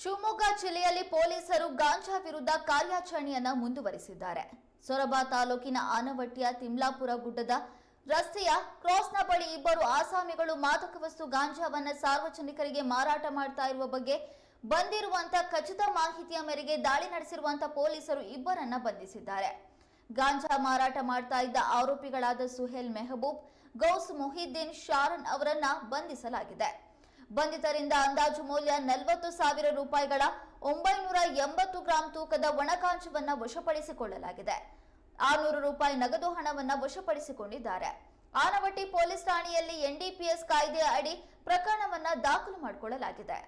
ಶಿವಮೊಗ್ಗ ಜಿಲ್ಲೆಯಲ್ಲಿ ಪೊಲೀಸರು ಗಾಂಜಾ ವಿರುದ್ಧ ಕಾರ್ಯಾಚರಣೆಯನ್ನು ಮುಂದುವರಿಸಿದ್ದಾರೆ. ಸೊರಬ ತಾಲೂಕಿನ ಆನವಟ್ಟಿಯ ತಿಮ್ಲಾಪುರ ಗುಡ್ಡದ ರಸ್ತೆಯ ಕ್ರಾಸ್ನ ಬಳಿ ಇಬ್ಬರು ಆಸಾಮಿಗಳು ಮಾದಕ ವಸ್ತು ಗಾಂಜಾವನ್ನು ಸಾರ್ವಜನಿಕರಿಗೆ ಮಾರಾಟ ಮಾಡ್ತಾ ಇರುವ ಬಗ್ಗೆ ಬಂದಿರುವಂತಹ ಖಚಿತ ಮಾಹಿತಿಯ ಮೇರೆಗೆ ದಾಳಿ ನಡೆಸಿರುವಂತಹ ಪೊಲೀಸರು ಇಬ್ಬರನ್ನ ಬಂಧಿಸಿದ್ದಾರೆ. ಗಾಂಜಾ ಮಾರಾಟ ಮಾಡ್ತಾ ಇದ್ದ ಆರೋಪಿಗಳಾದ ಸುಹೇಲ್ ಮೆಹಬೂಬ್, ಗೌಸ್ ಮೊಹಿದ್ದೀನ್, ಶಾರನ್ ಅವರನ್ನ ಬಂಧಿಸಲಾಗಿದೆ. ಬಂಧಿತರಿಂದ ಅಂದಾಜು ಮೌಲ್ಯ ನಲವತ್ತು ಸಾವಿರ ರೂಪಾಯಿಗಳ ಒಂಬೈನೂರ ಎಂಬತ್ತು ಗ್ರಾಂ ತೂಕದ ಒಣಕಾಂಚವನ್ನ ವಶಪಡಿಸಿಕೊಳ್ಳಲಾಗಿದೆ. ಆರ್ನೂರು ರೂಪಾಯಿ ನಗದು ಹಣವನ್ನ ವಶಪಡಿಸಿಕೊಂಡಿದ್ದಾರೆ. ಆನವಟ್ಟಿ ಪೊಲೀಸ್ ಠಾಣೆಯಲ್ಲಿ ಎನ್ಡಿಪಿಎಸ್ ಕಾಯ್ದೆ ಅಡಿ ಪ್ರಕರಣವನ್ನ ದಾಖಲು ಮಾಡಿಕೊಳ್ಳಲಾಗಿದೆ.